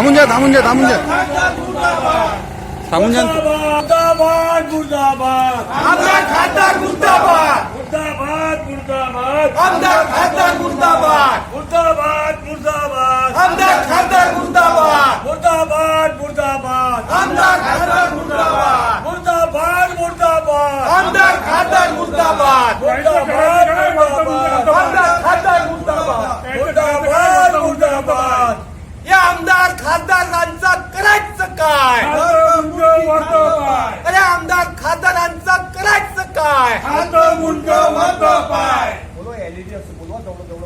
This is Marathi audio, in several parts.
थांबून जा थांबून जा थांबून जा. थांबून जा. मुर्दाबाद मुर्दाबाद. आमदार खासदार मुर्दाबाद. मुर्दाबाद मुर्दाबाद. आमदार खासदार मुर्दाबाद. मुर्दाबाद मुर्दाबाद. आमदार खासदार मुर्दाबाद. मुर्दाबाद मुर्दाबाद. आमदार खासदार मुर्दाबाद. मुर्दाबाद मुर्दाबाद. आमदार खासदार मुर्दाबाद. मुर्दाबाद मुर्दाबाद आमदार खासदार मुर्दाबाद मुर्दाबाद मुर्दाबाद या आमदार खासदारांचं करायचं काय मुर्दाबाद अरे आमदार खासदारांचं करायचं काय हात मुंड वर पाय बोलो एलईडी असं बोलवा तेवढं तेवढं या ना भाऊ, या ना, तुम्हाला त्रास या नको इकडे, करायला. या इकडे. या इकडे. या इकडे. हा, तुम्ही बनव. राहा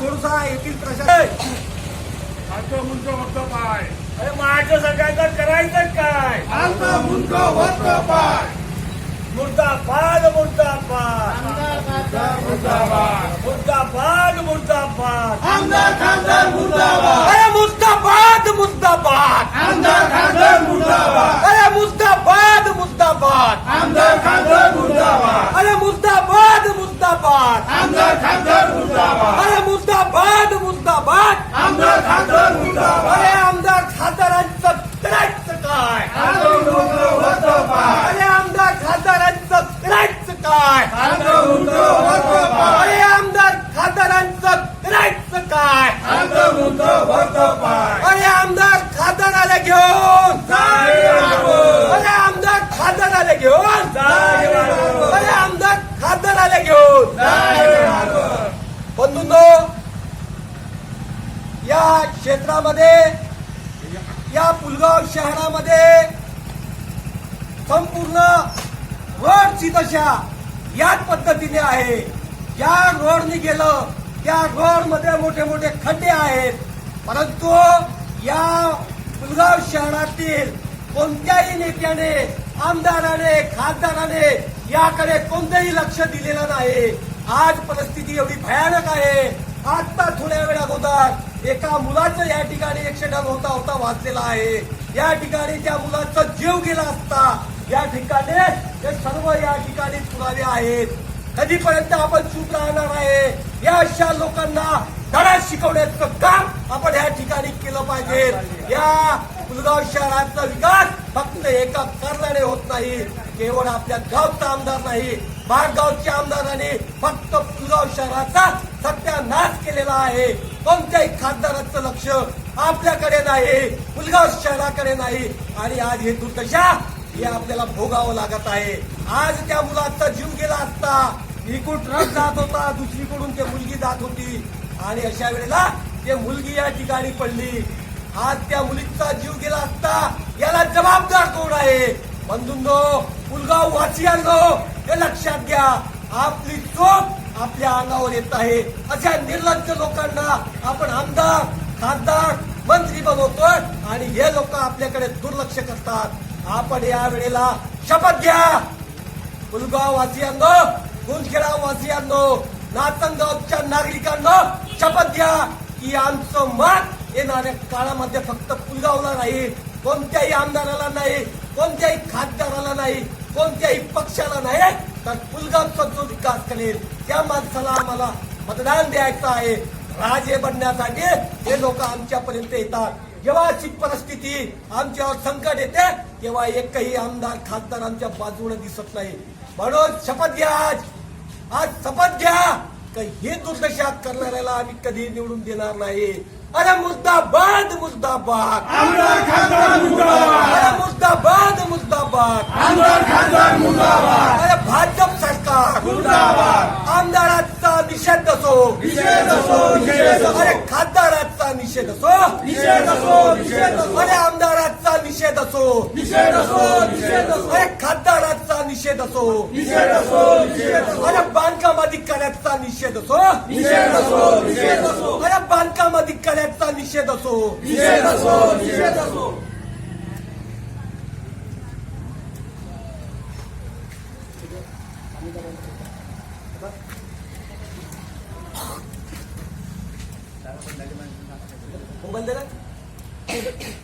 थोडसा येथील प्रशासन हात मुंड वर पाय अरे माझं सगळ्यांचं करायचं काय मुर्दाबाद मुर्दाबाद. मुर्दाबाद मुर्दाबाद आमदार खासदार मुर्दाबाद अरे मुर्दाबाद मुर्दाबाद आमदार खासदार मुर्दाबाद. अरे मुर्दाबाद मुर्दाबाद आमदार खासदार मुर्दाबाद अरे मुर्दाबाद मुर्दाबाद। आमदार खासदार मुर्दाबाद। अरे मुर्दाबाद मुर्दाबाद। आमदार खासदार मुर्दाबाद। अरे आमदार खासदारांचं करायचं काय? अरे आमदार खासदारांचं करायचं काय? अरे आमदार खासदारांचं करायचं काय? आमदार मुर्दाबाद। अरे आमदार खासदाराला घेऊन अरे आमदार खासदाराला घेऊन अरे आमदार खासदाराला घेऊन बंधूंनो या क्षेत्रामध्ये या पुलगाव शहरामध्ये संपूर्ण रोडची दशा याच पद्धतीने आहे. ज्या रोडने गेलं त्या रोडमध्ये मोठे मोठे खड्डे आहेत. परंतु या पुलगाव शहरातील कोणत्याही नेत्याने आमदाराने खासदाराने याकडे कोणतंही लक्ष दिलेलं नाही. आज परिस्थिती एवढी भयानक आहे. आता थोड्या वेळ अगोदर एका मुलाचं या ठिकाणी ऍक्सिडेंट होता होता वाचलेला आहे. या ठिकाणी त्या मुलाचा जीव गेला असता. या ठिकाणी हे सर्व या ठिकाणी पुरावे आहेत. कधीपर्यंत आपण चूक राहणार आहे? या अशा लोकांना धडा शिकवण्याचं काम आपण या ठिकाणी केलं पाहिजे. या पुलगाव शहराचा विकास फक्त एका कारणाने होत नाही. केवळ आपल्या गावचा आमदार नाही बागगावच्या आमदाराने फक्त पुलगाव शहराचा सत्यानाश केलेला आहे. कोणत्याही खासदाराचं लक्ष आपल्याकडे नाही पुलगाव शहराकडे नाही. आणि आज हे दुर्दशा हे आपल्याला भोगावं लागत आहे. आज त्या मुलाचा जीव गेला असता इकडून ट्रक जात होता दुसरीकडून ते मुलगी जात होती. आणि अशा वेळेला ते मुलगी या ठिकाणी पडली. आज त्या मुलीचा जीव गेला असता याला जबाबदार कोण आहे? बंधूंनो पुलगाव वासियांनो हे लक्षात घ्या. आपली चोख आपल्या अंगावर येत आहे. अशा निर्लज्ज लोकांना आपण आमदार खासदार मंत्री बनवतोय आणि हे लोक आपल्याकडे दुर्लक्ष करतात. आपण या वेळेला शपथ घ्या. पुलगाव वासियांनो गुंजखेडा वासियांनो नातनगावच्या नागरिकांना शपथ घ्या की आमचं मत येणाऱ्या काळामध्ये फक्त पुलगावला नाही कोणत्याही आमदाराला नाही कोणत्याही खासदाराला नाही कोणत्याही पक्षाला नाही तर पुलगावचा जो विकास करेल. त्या माणसाला आम्हाला मतदान द्यायचं आहे. राजे बनण्यासाठी हे लोक आमच्यापर्यंत येतात. जेव्हा अशी परिस्थिती आमच्यावर संकट येते तेव्हा एकही आमदार खासदार आमच्या बाजूने दिसत नाही. म्हणून शपथ घ्या आज. आज शपथ घ्या. का हे दुर्दशा करणाऱ्याला आम्ही कधी निवडून देणार नाही. अरे खासदार मुर्दाबाद. अरे खासदार मुर्दाबाद. अरे मुर्दाबाद आमदाराचा निषेध असो निषेध असो निषेध असो अरे खासदाराचा निषेध असो निषेध असो निषेध असो अरे आमदाराचा निषेध असो निषेध असो निषेध असो अरे खासदाराचा निषेध असो निषेध असो निषेध असो अरे बांधकाम अधिकाऱ्याचा निषेध असो निषेध असो निषेध असो अरे बांधकाम अधिकाऱ्याचा निषेध असो निषेध असो निषेध असो Kung ganda lang.